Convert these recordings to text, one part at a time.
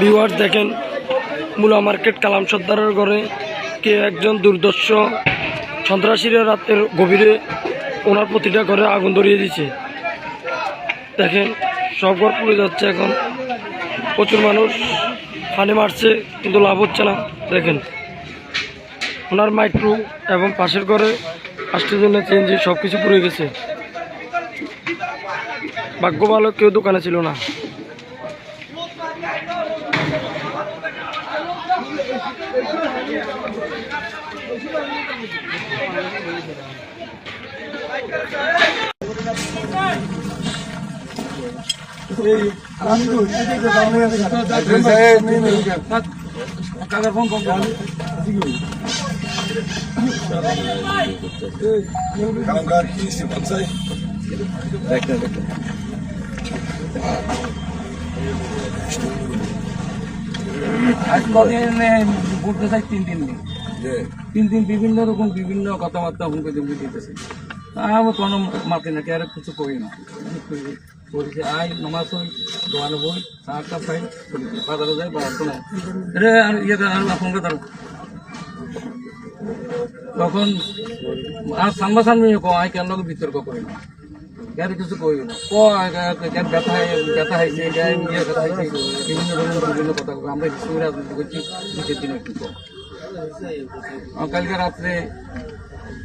Viewers দেখেন, মুলা market কালাম সর্দারের ঘরে কে একজন দুর্দর্শ সন্ত্রাসীরা রাতের গভীরে ওনার প্রতিটা ঘরে আগুন ধরিয়ে দিচ্ছে দেখেন, সব ঘর পুড়ে যাচ্ছে এখন। প্রচুর মানুষ পানি মারছে, কিন্তু লাভ হচ্ছে না। দেখেন, ওনার মাইক্রো এবং পাশের ঘরে আসতে জন্য চেঞ্জি সব কিছু পুড়ে গেছে। ভাগ্য ভালো কেউ দোকানে ছিল না। কামগার কি সিপান্সাই দেখতে দেখতে আজ কদিন ঘুরতে চাই তিন তিন দিন। তিন দিন বিভিন্ন রকম বিভিন্ন কথাবার্তা হুমকে জমকে দিতেছে। আমি কোনো মাতি না আর কিছু করি না। করেছে আই নমাজ হই দোয়ানে বই চা কাপ খাই বাজারে যাই রে আর ইয়ে আর আপনাকে তখন আর সামনা সামনি কো কেন বিতর্ক করি না। ইয়ার কিছু কই না ক ইয়ার ব্যথা ব্যথা হয়েছে এটা ইয়ে ব্যথা হয়েছে বিভিন্ন ধরনের বিভিন্ন কথা। আমরা হিসেবে রাজনীতি করছি নিচের দিনে কালকে রাত্রে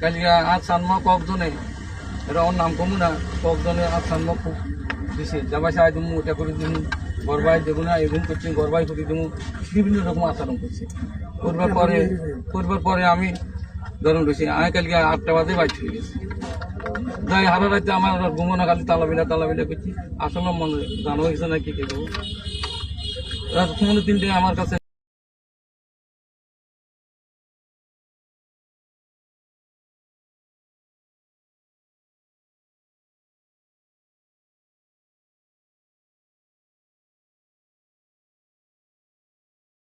কালকে আজ সানমা ককজনে এটা ওর নাম কমু না ককজনে আজ সানমা খুব দিছে জামাই সাহায্য দিমু ওটা করে দিমু গরবাই দেবো না এরকম করছি গরবাই করে দিমু বিভিন্ন রকম আচরণ করছে করবার পরে করবার পরে আমি ধরুন রয়েছি আমি কালকে আটটা বাজে বাইক চলে গেছি যাই হারা রাতে আমার ঘুমোনা খালি তালাবিলা তালাবিলা তালা বিলা করছি আসলে মনে জানো হয়েছে না কি দেবো রাত পৌনে তিনটে আমার কাছে